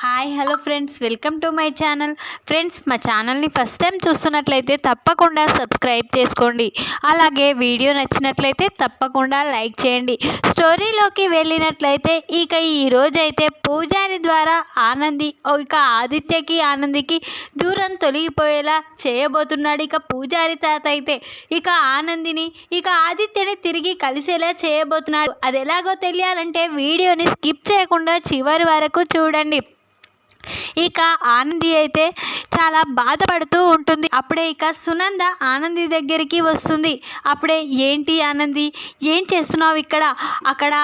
Hi hello friends. Welcome to my channel. Friends మా ఛానల్ని first time చూస్తున్నట్లయితే తప్పకుండా సబ్స్క్రైబ్ చేసుకోండి. అలాగే వీడియో నచ్చినట్లయితే తప్పకుండా లైక్ చేయండి. స్టోరీలోకి వెళ్ళినట్లయితే ఇక ఈరోజైతే పూజారి ద్వారా ఆనంది ఇక ఆదిత్యకి ఆనందికి దూరం తొలగిపోయేలా చేయబోతున్నాడు ఇక పూజారి తాత అయితే. ఇక ఆనందిని ఇక ఆదిత్యని తిరిగి కలిసేలా చేయబోతున్నాడు. అది ఎలాగో తెలియాలంటే వీడియోని స్కిప్ చేయకుండా చివరి వరకు చూడండి. ఇక ఆనంది అయితే చాలా బాధపడుతూ ఉంటుంది. అప్పుడే ఇక సునంద ఆనంది దగ్గరికి వస్తుంది. అప్పుడే ఏంటి ఆనంది? ఏం చేస్తున్నావు ఇక్కడ? అక్కడ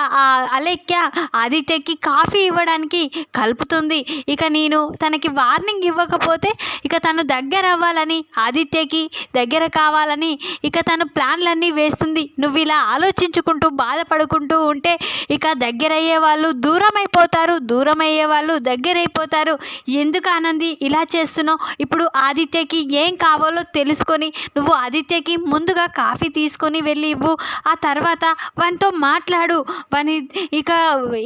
అలెక్య ఆదిత్యకి కాఫీ ఇవ్వడానికి కలుపుతుంది. ఇక నేను తనకి వార్నింగ్ ఇవ్వకపోతే ఇక తను దగ్గర అవ్వాలని ఆదిత్యకి దగ్గర కావాలని ఇక తను ప్లాన్లన్నీ వేస్తుంది. నువ్వు ఇలా ఆలోచించుకుంటూ బాధపడుకుంటూ ఉంటే ఇక దగ్గర అయ్యే వాళ్ళు దూరం అయిపోతారు దూరం అయ్యే వాళ్ళు దగ్గరైపోతారు. ఎందుకు ఆనంది ఇలా చేస్తున్నావు? ఇప్పుడు ఆదిత్యకి ఏం కావాలో తెలుసుకొని నువ్వు ఆదిత్యకి ముందుగా కాఫీ తీసుకొని వెళ్ళి ఇవ్వు. ఆ తర్వాత వానితో మాట్లాడు. వాని ఇక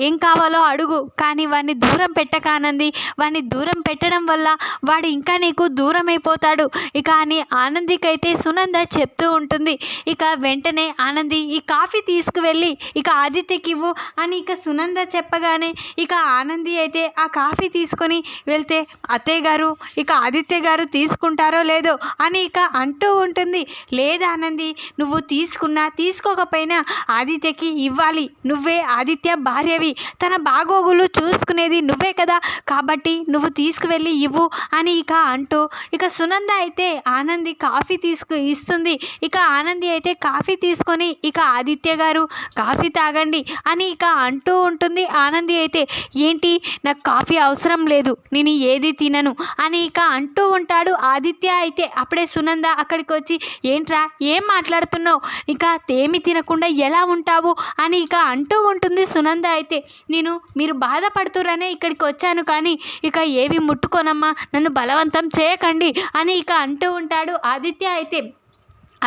ఏం కావాలో అడుగు. కానీ వాడిని దూరం పెట్టకానంది వాడిని దూరం పెట్టడం వల్ల వాడు ఇంకా నీకు దూరం అయిపోతాడు ఇక అని ఆనందికైతే సునంద చెప్తూ ఉంటుంది. ఇక వెంటనే ఆనంది ఈ కాఫీ తీసుకువెళ్ళి ఇక ఆదిత్యకి ఇవ్వు అని ఇక సునంద చెప్పగానే ఇక ఆనంది అయితే ఆ కాఫీ తీసుకొని వెళ్తే అత్తయ్య గారు ఇక ఆదిత్య గారు తీసుకుంటారో లేదో? అని ఇక అంటూ ఉంటుంది. లేదా ఆనంది నువ్వు తీసుకున్నా తీసుకోకపోయినా ఆదిత్యకి ఇవ్వాలి. నువ్వే ఆదిత్య భార్యవి. తన బాగోగులు చూసుకునేది నువ్వే కదా. కాబట్టి నువ్వు తీసుకువెళ్ళి ఇవ్వు అని ఇక అంటూ ఇక సునంద అయితే ఆనంది కాఫీ తీసుకు ఇస్తుంది. ఇక ఆనంది అయితే కాఫీ తీసుకొని ఇక ఆదిత్య గారు కాఫీ తాగండి అని ఇక అంటూ ఉంటుంది. ఆనంది అయితే ఏంటి? నాకు కాఫీ అవసరం లేదు లేదు నేను ఏది తినను అని ఇక అంటూ ఉంటాడు ఆదిత్య అయితే. అప్పుడే సునంద అక్కడికి వచ్చి ఏంట్రా ఏం మాట్లాడుతున్నావు? ఇక ఏమి తినకుండా ఎలా ఉంటావు? అని ఇక అంటూ ఉంటుంది సునంద అయితే. నేను మీరు బాధపడుతురనే ఇక్కడికి వచ్చాను కానీ ఇక ఏవి ముట్టుకోనమ్మా. నన్ను బలవంతం చేయకండి అని ఇక అంటూ ఉంటాడు ఆదిత్య అయితే.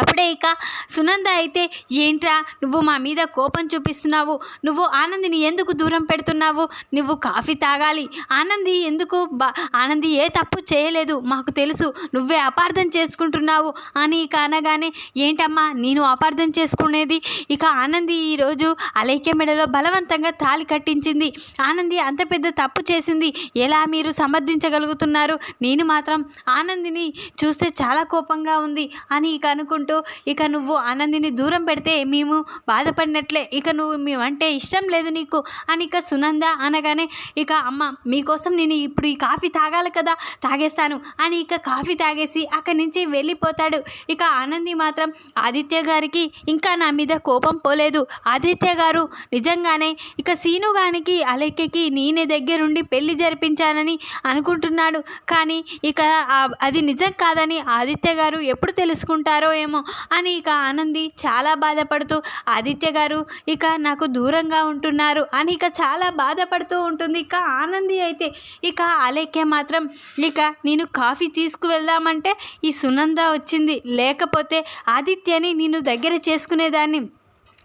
అప్పుడే ఇక సునంద అయితే ఏంట్రా నువ్వు మా మీద కోపం చూపిస్తున్నావు? నువ్వు ఆనందిని ఎందుకు దూరం పెడుతున్నావు? నువ్వు కాఫీ తాగాలి. ఆనంది ఎందుకు బా ఆనంది ఏ తప్పు చేయలేదు? మాకు తెలుసు నువ్వే అపార్థం చేసుకుంటున్నావు అని ఇక అనగానే ఏంటమ్మా నేను అపార్థం చేసుకునేది? ఇక ఆనంది ఈరోజు అలైక్య మెడలో బలవంతంగా తాలి కట్టించింది. ఆనంది అంత పెద్ద తప్పు చేసింది. ఎలా మీరు సమర్థించగలుగుతున్నారు? నేను మాత్రం ఆనందిని చూస్తే చాలా కోపంగా ఉంది అని ఇక అనుకుంటూ ఇక నువ్వు ఆనందిని దూరం పెడితే మేము బాధపడినట్లే. ఇక నువ్వు మేమంటే ఇష్టం లేదు నీకు అని ఇక సునంద అనగానే ఇక అమ్మ మీకోసం నేను ఇప్పుడు ఈ కాఫీ తాగాలి కదా తాగేస్తాను అని ఇక కాఫీ తాగేసి అక్కడి నుంచి వెళ్ళిపోతాడు. ఇక ఆనంది మాత్రం ఆదిత్య గారికి ఇంకా నా మీద కోపం పోలేదు. ఆదిత్య గారు నిజంగానే ఇక సీను గానికి అలెక్యకి నేనే దగ్గరుండి పెళ్ళి జరిపించానని అనుకుంటున్నాడు. కానీ ఇక అది నిజం కాదని ఆదిత్య గారు ఎప్పుడు తెలుసుకుంటారో ఏమో అని ఇక ఆనంది చాలా బాధపడుతూ ఆదిత్య గారు ఇక నాకు దూరంగా ఉంటున్నారు అని ఇక చాలా బాధపడుతూ ఉంటుంది. ఇక ఆనంది అయితే ఇక అలేఖ్య మాత్రం ఇక నేను కాఫీ తీసుకువెళ్దామంటే ఈ సునంద వచ్చింది. లేకపోతే ఆదిత్యని నేను దగ్గర చేసుకునేదాన్ని.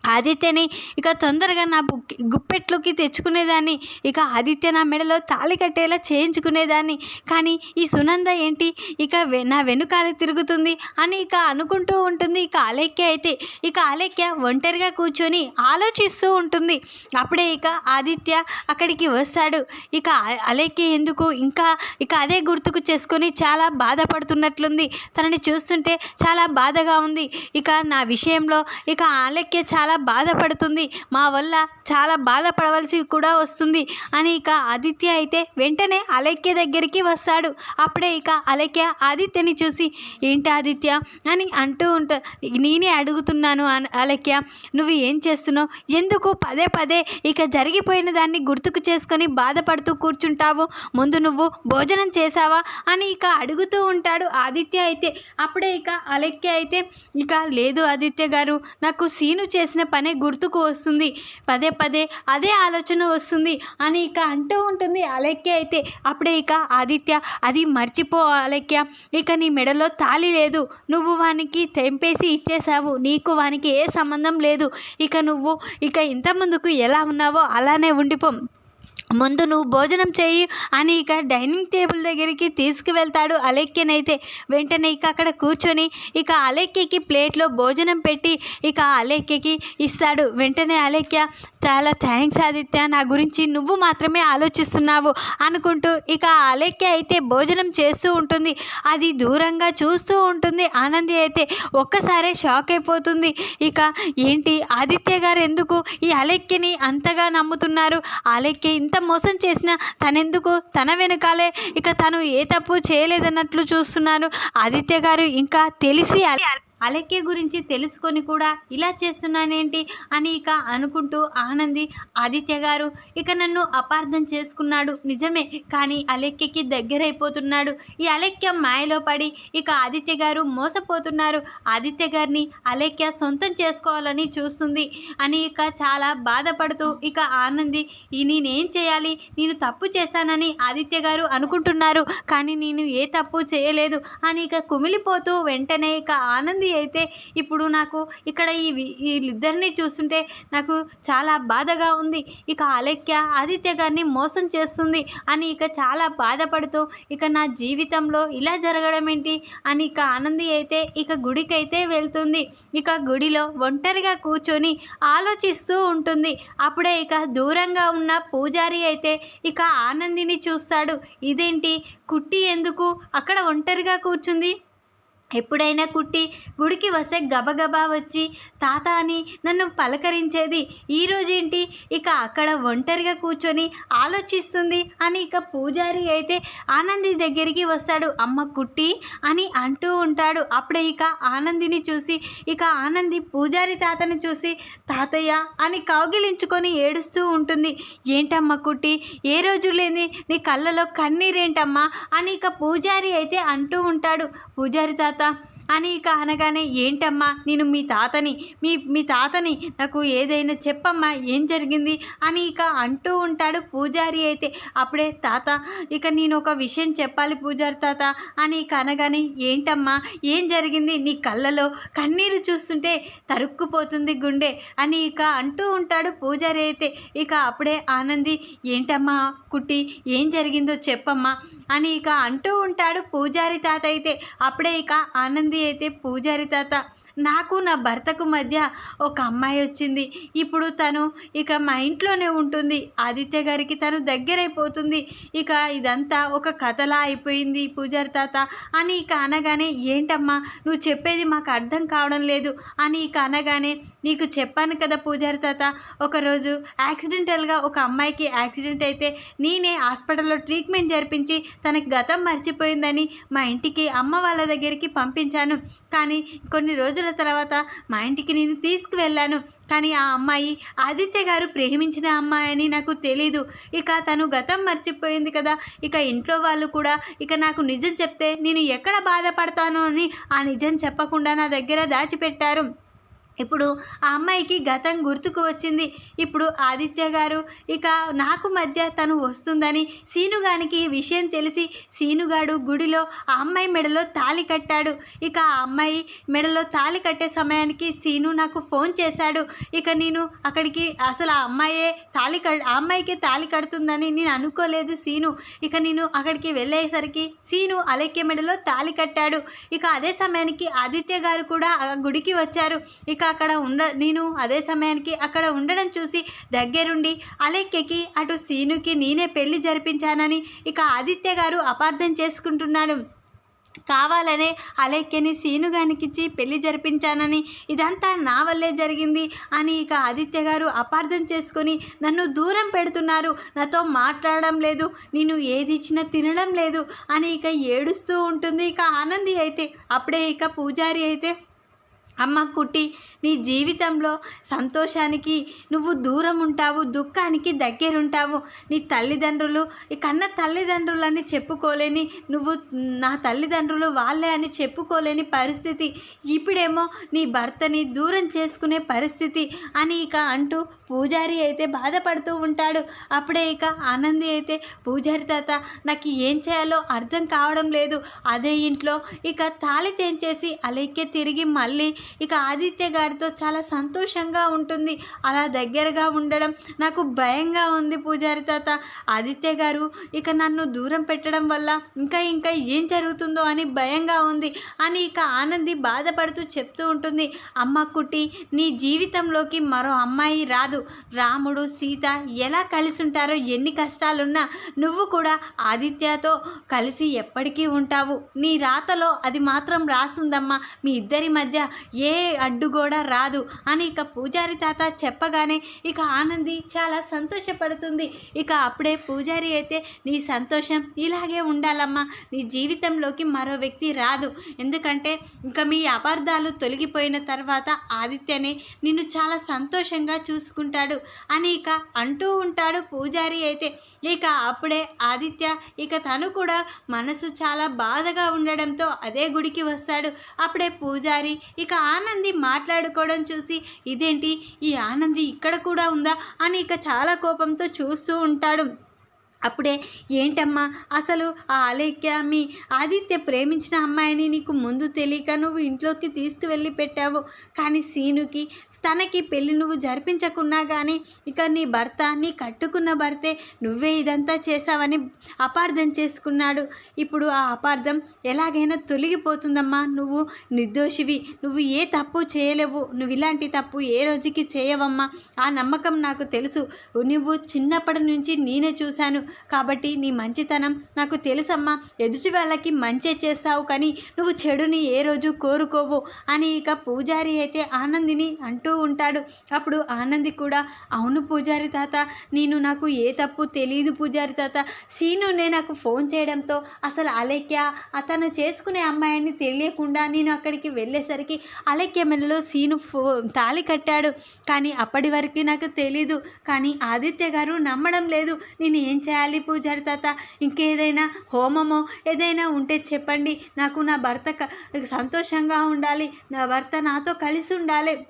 ఆదిత్యని ఇక తొందరగా నా బుక్ గుప్పెట్లోకి తెచ్చుకునేదాన్ని. ఇక ఆదిత్య నా మెడలో తాళి కట్టేలా చేయించుకునేదాన్ని. కానీ ఈ సునంద ఏంటి? ఇక వె- నా వెనుకాల తిరుగుతుంది అని ఇక అనుకుంటూ ఉంటుంది ఇక ఆలక్య అయితే. ఇక ఆలక్య ఒంటరిగా కూర్చొని ఆలోచిస్తూ ఉంటుంది. అప్పుడే ఇక ఆదిత్య అక్కడికి వస్తాడు. ఇక అ- ఎందుకు? ఇంకా ఇక అదే గుర్తుకు చేసుకొని చాలా బాధపడుతున్నట్లుంది. తనని చూస్తుంటే చాలా బాధగా ఉంది. ఇక నా విషయంలో ఇక ఆలక్య చాలా బాధపడుతుంది. మా వల్ల చాలా బాధపడవలసి కూడా వస్తుంది. అని ఇక ఆదిత్య అయితే వెంటనే అలక్య దగ్గరికి వస్తాడు. అప్పుడే ఇక అలక్య ఆదిత్యని చూసి ఏంటి ఆదిత్య? అని అంటూ ఉంటా నేనే అడుగుతున్నాను అన- అలక్య నువ్వు ఏం చేస్తున్నావు? ఎందుకు పదే పదే ఇక జరిగిపోయిన దాన్ని గుర్తుకు చేసుకొని బాధపడుతూ కూర్చుంటావు? ముందు నువ్వు భోజనం చేసావా అని ఇక అడుగుతూ ఉంటాడు ఆదిత్య అయితే. అప్పుడే ఇక అలక్య అయితే ఇక లేదు ఆదిత్య గారు నాకు సీను చేసిన పనే గుర్తుకు వస్తుంది. పదే పదే అదే ఆలోచన వస్తుంది అని ఇక అంటూ ఉంటుంది అలెక్య అయితే. అప్పుడే ఇక ఆదిత్య అది మర్చిపో అలక్య ఇక నీ మెడలో తాళి లేదు. నువ్వు వానికి తెంపేసి ఇచ్చేసావు నీకు వానికి ఏ సంబంధం లేదు. ఇక నువ్వు ఇక ఇంత ముందుకు ఎలా ఉన్నావో అలానే ఉండిపో. ముందు నువ్వు భోజనం చేయి అని ఇక డైనింగ్ టేబుల్ దగ్గరికి తీసుకువెళ్తాడు అలెక్కినైతే. వెంటనే ఇక అక్కడ కూర్చొని ఇక అలెక్యకి ప్లేట్లో భోజనం పెట్టి ఇక అలెక్యకి ఇస్తాడు. వెంటనే అలెక్య చాలా థ్యాంక్స్ ఆదిత్య నా గురించి నువ్వు మాత్రమే ఆలోచిస్తున్నావు అనుకుంటూ ఇక అలెక్య అయితే భోజనం చేస్తూ ఉంటుంది. అది దూరంగా చూస్తూ ఉంటుంది. ఆనంది అయితే ఒక్కసారే షాక్ అయిపోతుంది. ఇక ఏంటి ఆదిత్య గారు ఎందుకు ఈ అలెక్యని అంతగా నమ్ముతున్నారు? అలెక్య ఇంత మోసం చేసినా తనెందుకు? తన వెనకాలే. ఇక తను ఏ తప్పు చేయలేదన్నట్లు చూస్తున్నాను ఆదిత్య గారు. ఇంకా తెలిసి అలెక్య గురించి తెలుసుకొని కూడా ఇలా చేస్తున్నానేంటి అని ఇక అనుకుంటూ ఆనంది ఆదిత్య గారు ఇక నన్ను అపార్థం చేసుకున్నాడు. నిజమే కానీ అలెక్యకి దగ్గరైపోతున్నాడు. ఈ అలెక్య మాయలో పడి ఇక ఆదిత్య గారు మోసపోతున్నారు. ఆదిత్య గారిని అలెక్య సొంతం చేసుకోవాలని చూస్తుంది అని ఇక చాలా బాధపడుతూ ఇక ఆనంది ఈ నేనేం చేయాలి? నేను తప్పు చేశానని ఆదిత్య గారు అనుకుంటున్నారు. కానీ నేను ఏ తప్పు చేయలేదు అని ఇక కుమిలిపోతూ వెంటనే ఇక ఆనంది అయితే ఇప్పుడు నాకు ఇక్కడ ఈ వీళ్ళిద్దరిని చూస్తుంటే నాకు చాలా బాధగా ఉంది. ఇక అలెక్య ఆదిత్య గారిని మోసం చేస్తుంది అని ఇక చాలా బాధపడుతూ ఇక నా జీవితంలో ఇలా జరగడం ఏంటి అని ఇక ఆనంది అయితే ఇక గుడికైతే వెళ్తుంది. ఇక గుడిలో ఒంటరిగా కూర్చొని ఆలోచిస్తూ ఉంటుంది. అప్పుడే ఇక దూరంగా ఉన్న పూజారి అయితే ఇక ఆనందిని చూస్తాడు. ఇదేంటి? కుట్టి ఎందుకు అక్కడ ఒంటరిగా కూర్చుంది? ఎప్పుడైనా కుట్టి గుడికి వస్తే గబగబా వచ్చి తాత అని నన్ను పలకరించేది ఈరోజేంటి ఇక అక్కడ ఒంటరిగా కూర్చొని ఆలోచిస్తుంది అని ఇక పూజారి అయితే ఆనంది దగ్గరికి వస్తాడు. అమ్మ కుట్టి అని అంటూ ఉంటాడు. అప్పుడే ఇక ఆనందిని చూసి ఇక ఆనంది పూజారి తాతని చూసి తాతయ్య అని కౌగిలించుకొని ఏడుస్తూ ఉంటుంది. ఏంటమ్మా కుట్టి? ఏ రోజు లేని నీ కళ్ళలో కన్నీరేంటమ్మా? అని ఇక పూజారి అయితే అంటూ ఉంటాడు. పూజారి తాత yeah అని ఇక అనగానే ఏంటమ్మా? నేను మీ తాతని మీ మీ తాతని నాకు ఏదైనా చెప్పమ్మా? ఏం జరిగింది? అని ఇక అంటూ ఉంటాడు పూజారి అయితే. అప్పుడే తాత ఇక నేను ఒక విషయం చెప్పాలి పూజారి తాత అని ఇక అనగానే ఏంటమ్మా? ఏం జరిగింది? నీ కళ్ళలో కన్నీరు చూస్తుంటే తరుక్కుపోతుంది గుండె అని ఇక అంటూ ఉంటాడు పూజారి అయితే. ఇక అప్పుడే ఆనంది ఏంటమ్మా కుట్టి ఏం జరిగిందో చెప్పమ్మా అని ఇక అంటూ ఉంటాడు పూజారి తాత అయితే. అప్పుడే ఇక ఆనంది అయితే పూజారి తాత నాకు నా భర్తకు మధ్య ఒక అమ్మాయి వచ్చింది. ఇప్పుడు తను ఇక మా ఇంట్లోనే ఉంటుంది. ఆదిత్య గారికి తను దగ్గరైపోతుంది. ఇక ఇదంతా ఒక కథలా అయిపోయింది పూజారి తాత అని ఇక అనగానే ఏంటమ్మా నువ్వు చెప్పేది మాకు అర్థం కావడం లేదు అని ఇక అనగానే నీకు చెప్పాను కదా పూజారి తాత ఒకరోజు యాక్సిడెంటల్గా ఒక అమ్మాయికి యాక్సిడెంట్ అయితే నేనే హాస్పిటల్లో ట్రీట్మెంట్ జరిపించి తనకి గతం మర్చిపోయిందని మా ఇంటికి అమ్మ వాళ్ళ దగ్గరికి పంపించాను. కానీ కొన్ని రోజుల తర్వాత మా ఇంటికి నేను తీసుకువెళ్ళాను. కానీ ఆ అమ్మాయి ఆదిత్య గారు ప్రేమించిన అమ్మాయి అని నాకు తెలీదు. ఇక తను గతం మర్చిపోయింది కదా. ఇక ఇంట్లో వాళ్ళు కూడా ఇక నాకు నిజం చెప్తే నేను ఎక్కడ బాధపడతాను అని ఆ నిజం చెప్పకుండా నా దగ్గర దాచిపెట్టారు. ఇప్పుడు ఆ అమ్మాయికి గతం గుర్తుకు వచ్చింది. ఇప్పుడు ఆదిత్య గారు ఇక నాకు మధ్య తను వస్తుందని సీనుగానికి ఈ విషయం తెలిసి సీనుగాడు గుడిలో ఆ అమ్మాయి మెడలో తాళి కట్టాడు. ఇక ఆ అమ్మాయి మెడలో తాళి కట్టే సమయానికి సీను నాకు ఫోన్ చేశాడు. ఇక నేను అక్కడికి అసలు ఆ అమ్మాయే తాళి కట్ ఆ అమ్మాయికే తాళి కడుతుందని నేను అనుకోలేదు సీను. ఇక నేను అక్కడికి వెళ్ళేసరికి సీను అలెక్య మెడలో తాళి కట్టాడు. ఇక అదే సమయానికి ఆదిత్య గారు కూడా ఆ గుడికి వచ్చారు. ఇక అక్కడ ఉండ నేను అదే సమయానికి అక్కడ ఉండడం చూసి దగ్గరుండి అలెక్యకి అటు సీనుకి నేనే పెళ్ళి జరిపించానని ఇక ఆదిత్య గారు అపార్థం చేసుకుంటున్నాడు. కావాలనే అలెక్యని సీనుగానికిచ్చి పెళ్ళి జరిపించానని ఇదంతా నా వల్లే జరిగింది అని ఇక ఆదిత్య గారు అపార్థం చేసుకొని నన్ను దూరం పెడుతున్నారు. నాతో మాట్లాడడం లేదు నేను ఏది ఇచ్చినా తినడం లేదు అని ఇక ఏడుస్తూ ఉంటుంది. ఇక ఆనంది అయితే అప్పుడే ఇక పూజారి అయితే అమ్మ కుట్టి నీ జీవితంలో సంతోషానికి నువ్వు దూరం ఉంటావు దుఃఖానికి దగ్గరుంటావు. నీ తల్లిదండ్రులు ఈ కన్న తల్లిదండ్రులని చెప్పుకోలేని నువ్వు నా తల్లిదండ్రులు వాళ్ళే అని చెప్పుకోలేని పరిస్థితి ఇప్పుడేమో నీ భర్తని దూరం చేసుకునే పరిస్థితి అని ఇక అంటూ పూజారి అయితే బాధపడుతూ ఉంటాడు. అప్పుడే ఇక ఆనంది అయితే పూజారి తాత నాకు ఏం చేయాలో అర్థం కావడం లేదు. అదే ఇంట్లో ఇక తాళి తెంచేసి అలెక్కే తిరిగి మళ్ళీ ఇక ఆదిత్య గారితో చాలా సంతోషంగా ఉంటుంది. అలా దగ్గరగా ఉండడం నాకు భయంగా ఉంది పూజారి తాత. ఆదిత్య గారు ఇక నన్ను దూరం పెట్టడం వల్ల ఇంకా ఇంకా ఏం జరుగుతుందో అని భయంగా ఉంది అని ఇక ఆనంది బాధపడుతూ చెప్తూ ఉంటుంది. అమ్మ కుటి నీ జీవితంలోకి మరో అమ్మాయి రాదు. రాముడు సీత ఎలా కలిసి ఉంటారో ఎన్ని కష్టాలున్నా నువ్వు కూడా ఆదిత్యతో కలిసి ఎప్పటికీ ఉంటావు. నీ రాతలో అది మాత్రం రాసుందమ్మా. మీ ఇద్దరి మధ్య ఏ అడ్డు కూడా రాదు. అని ఇక పూజారి తాత చెప్పగానే ఇక ఆనంది చాలా సంతోషపడుతుంది. ఇక అప్పుడే పూజారి అయితే నీ సంతోషం ఇలాగే ఉండాలమ్మా. నీ జీవితంలోకి మరో వ్యక్తి రాదు. ఎందుకంటే ఇంకా మీ అపార్థాలు తొలగిపోయిన తర్వాత ఆదిత్యనే నిన్ను చాలా సంతోషంగా చూసుకుంటాడు అని ఇక అంటూ ఉంటాడు పూజారి అయితే. ఇక అప్పుడే ఆదిత్య ఇక తను కూడా మనసు చాలా బాధగా ఉండడంతో అదే గుడికి వస్తాడు. అప్పుడే పూజారి ఇక ఆనంది మాట్లాడుకోవడం చూసి ఇదేంటి? ఈ ఆనంది ఇక్కడ కూడా ఉందా? అని ఇక చాలా కోపంతో చూస్తూ ఉంటాడు. అప్పుడే ఏంటమ్మా అసలు ఆ అలేఖ్య మీ ఆదిత్య ప్రేమించిన అమ్మాయిని నీకు ముందు తెలియక నువ్వు ఇంట్లోకి తీసుకువెళ్ళి పెట్టావు. కానీ సీనుకి తనకి పెళ్ళి నువ్వు జరిపించకున్నా కానీ ఇక నీ భర్త నీ కట్టుకున్న భర్తే నువ్వే ఇదంతా చేసావని అపార్థం చేసుకున్నాడు. ఇప్పుడు ఆ అపార్థం ఎలాగైనా తొలగిపోతుందమ్మా. నువ్వు నిర్దోషివి. నువ్వు ఏ తప్పు చేయలేవు. నువ్వు ఇలాంటి తప్పు ఏ రోజుకి చేయవమ్మా. ఆ నమ్మకం నాకు తెలుసు. నువ్వు చిన్నప్పటి నుంచి నేనే చూశాను. కాబట్టి నీ మంచితనం నాకు తెలుసమ్మా. ఎదుటి వాళ్ళకి మంచి చేస్తావు కానీ నువ్వు చెడుని ఏ రోజు కోరుకోవు అని ఇక పూజారి అయితే ఆనందిని అంటూ ఉంటాడు. అప్పుడు ఆనంది కూడా అవును పూజారి తాత నేను నాకు ఏ తప్పు తెలియదు పూజారి తాత. సీనునే నాకు ఫోన్ చేయడంతో అసలు అలేఖ్య అతను చేసుకునే అమ్మాయిని తెలియకుండా నేను అక్కడికి వెళ్ళేసరికి అలేఖ్య మెడలో సీను ఫో తాళి కట్టాడు. కానీ అప్పటి వరకు నాకు తెలీదు. కానీ ఆదిత్య గారు నమ్మడం లేదు. నేను ఏం చేయాలి? పూజారి తాత? ఇంకేదైనా హోమమో ఏదైనా ఉంటే చెప్పండి. నాకు నా భర్త సంతోషంగా ఉండాలి. నా భర్త నాతో కలిసి ఉండాలి.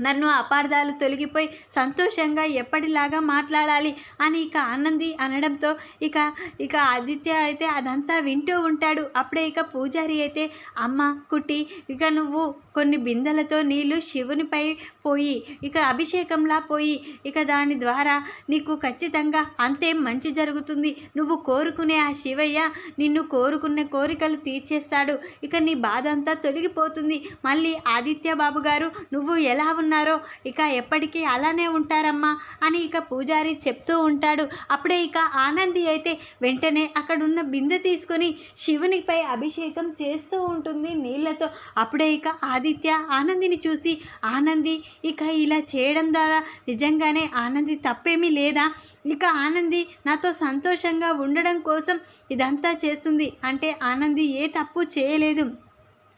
నన్ను అపార్థాలు తొలగిపోయి సంతోషంగా ఎప్పటిలాగా మాట్లాడాలి అని ఇక ఆనంది అనడంతో ఇక ఇక ఆదిత్య అయితే అదంతా వింటూ ఉంటాడు. అప్పుడే ఇక పూజారి అయితే అమ్మ కుట్టి ఇక నువ్వు కొన్ని బిందెలతో నీళ్ళు శివునిపై పోయి ఇక అభిషేకంలా పోయి ఇక దాని ద్వారా నీకు ఖచ్చితంగా అంతే మంచి జరుగుతుంది. నువ్వు కోరుకునే ఆ శివయ్య నిన్ను కోరుకునే కోరికలు తీర్చేస్తాడు. ఇక నీ బాధ అంతా తొలగిపోతుంది. మళ్ళీ ఆదిత్య బాబు గారు నువ్వు ఎలా ఉన్నారో ఇక ఎప్పటికీ అలానే ఉంటారమ్మా అని ఇక పూజారి చెప్తూ ఉంటాడు. అప్పుడే ఇక ఆనంది అయితే వెంటనే అక్కడున్న బిందె తీసుకొని శివునిపై అభిషేకం చేస్తూ ఉంటుంది నీళ్ళతో అప్పుడే ఇక ఆది ఆదిత్య ఆనందిని చూసి ఆనంది ఇక ఇలా చేయడం ద్వారా నిజంగానే ఆనంది తప్పేమీ లేదా? ఇక ఆనంది నాతో సంతోషంగా ఉండడం కోసం ఇదంతా చేస్తుంది. అంటే ఆనంది ఏ తప్పు చేయలేదు.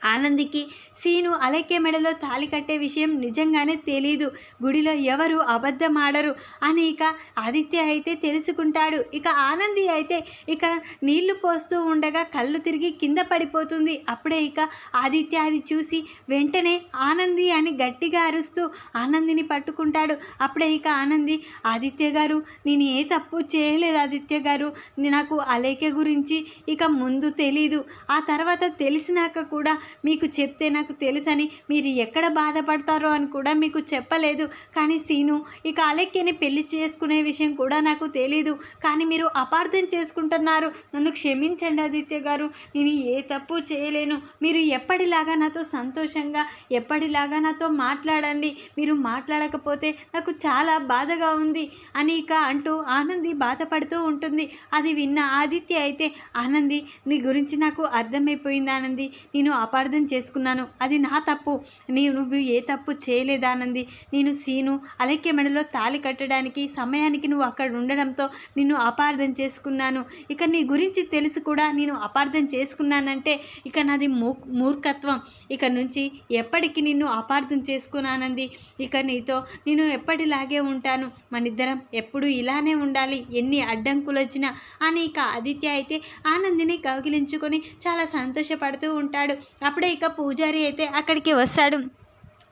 ఆనందికి. సీను అలకే మెడలో తాళి కట్టే విషయం నిజంగానే తెలీదు. గుడిలో ఎవరు అబద్ధమాడరు? అని ఇక ఆదిత్య అయితే తెలుసుకుంటాడు. ఇక ఆనంది అయితే ఇక నీళ్ళు పోస్తూ ఉండగా కళ్ళు తిరిగి కింద పడిపోతుంది. అప్పుడే ఇక ఆదిత్య అది చూసి వెంటనే ఆనంది అని గట్టిగా అరుస్తూ ఆనందిని పట్టుకుంటాడు. అప్పుడే ఇక ఆనంది ఆదిత్య గారు నేను ఏ తప్పు చేయలేదు ఆదిత్య గారు. నాకు అలేఖ్య గురించి ఇక ముందు తెలీదు. ఆ తర్వాత తెలిసినాక కూడా మీకు చెప్తే నాకు తెలుసని మీరు ఎక్కడ బాధపడతారో అని కూడా మీకు చెప్పలేదు. కానీ సీను ఇక అలెక్కిని పెళ్ళి చేసుకునే విషయం కూడా నాకు తెలీదు. కానీ మీరు అపార్థం చేసుకుంటున్నారు. నన్ను క్షమించండి ఆదిత్య గారు. నేను ఏ తప్పు చేయలేను. మీరు ఎప్పటిలాగా నాతో సంతోషంగా ఎప్పటిలాగా నాతో మాట్లాడండి. మీరు మాట్లాడకపోతే నాకు చాలా బాధగా ఉంది అని ఇక అంటూ ఆనంది బాధపడుతూ ఉంటుంది. అది విన్న ఆదిత్య అయితే ఆనంది నీ గురించి నాకు అర్థమైపోయింది ఆనంది. నేను అపార్థం అపార్థం చేసుకున్నాను. అది నా తప్పు. నీ నువ్వు ఏ తప్పు చేయలేదానంది. నేను సీను అలక్య మెడలో తాళి కట్టడానికి సమయానికి నువ్వు అక్కడ ఉండడంతో నిన్ను అపార్థం చేసుకున్నాను. ఇక నీ గురించి తెలిసి కూడా నేను అపార్థం చేసుకున్నానంటే ఇక నాది మూ మూర్ఖత్వం. ఇక నుంచి ఎప్పటికీ నిన్ను అపార్థం చేసుకున్నానంది. ఇక నీతో నేను ఎప్పటిలాగే ఉంటాను. మనిద్దరం ఎప్పుడు ఇలానే ఉండాలి. ఎన్ని అడ్డంకులు వచ్చినా అని ఇక ఆదిత్య అయితే ఆనందిని కౌగిలించుకొని చాలా సంతోషపడుతూ ఉంటాడు. అప్పుడే ఇక పూజారి అయితే అక్కడికి వస్తాడు.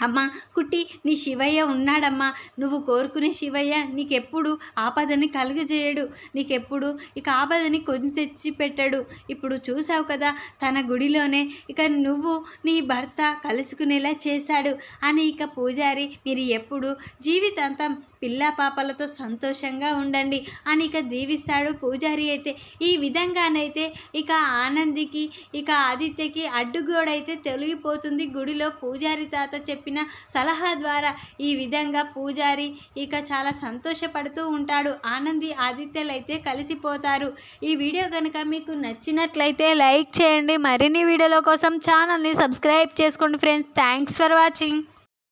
అమ్మ కుట్టి నీ శివయ్య ఉన్నాడమ్మా. నువ్వు కోరుకునే శివయ్య నీకెప్పుడు ఆపదని కలుగజేయడు. నీకెప్పుడు ఇక ఆపదని కొని తెచ్చి పెట్టాడు ఇప్పుడు చూసావు కదా తన గుడిలోనే ఇక నువ్వు నీ భర్త కలుసుకునేలా చేశాడు అని ఇక పూజారి మీరు ఎప్పుడు జీవితాంతం పిల్ల పాపలతో సంతోషంగా ఉండండి అని ఇక దీవిస్తాడు పూజారి అయితే. ఈ విధంగానైతే ఇక ఆనందికి ఇక ఆదిత్యకి అడ్డుగోడైతే తొలగిపోతుంది గుడిలో పూజారి తాత చెప్పిన సలహా ద్వారా ఈ విధంగా పూజారి ఇక చాలా సంతోషపడుతూ ఉంటాడు. ఆనంది ఆదిత్యలు అయితే కలిసిపోతారు. ఈ వీడియో కనుక మీకు నచ్చినట్లయితే లైక్ చేయండి. మరిన్ని వీడియోల కోసం ఛానల్ని సబ్స్క్రైబ్ చేసుకోండి ఫ్రెండ్స్. Thanks for watching.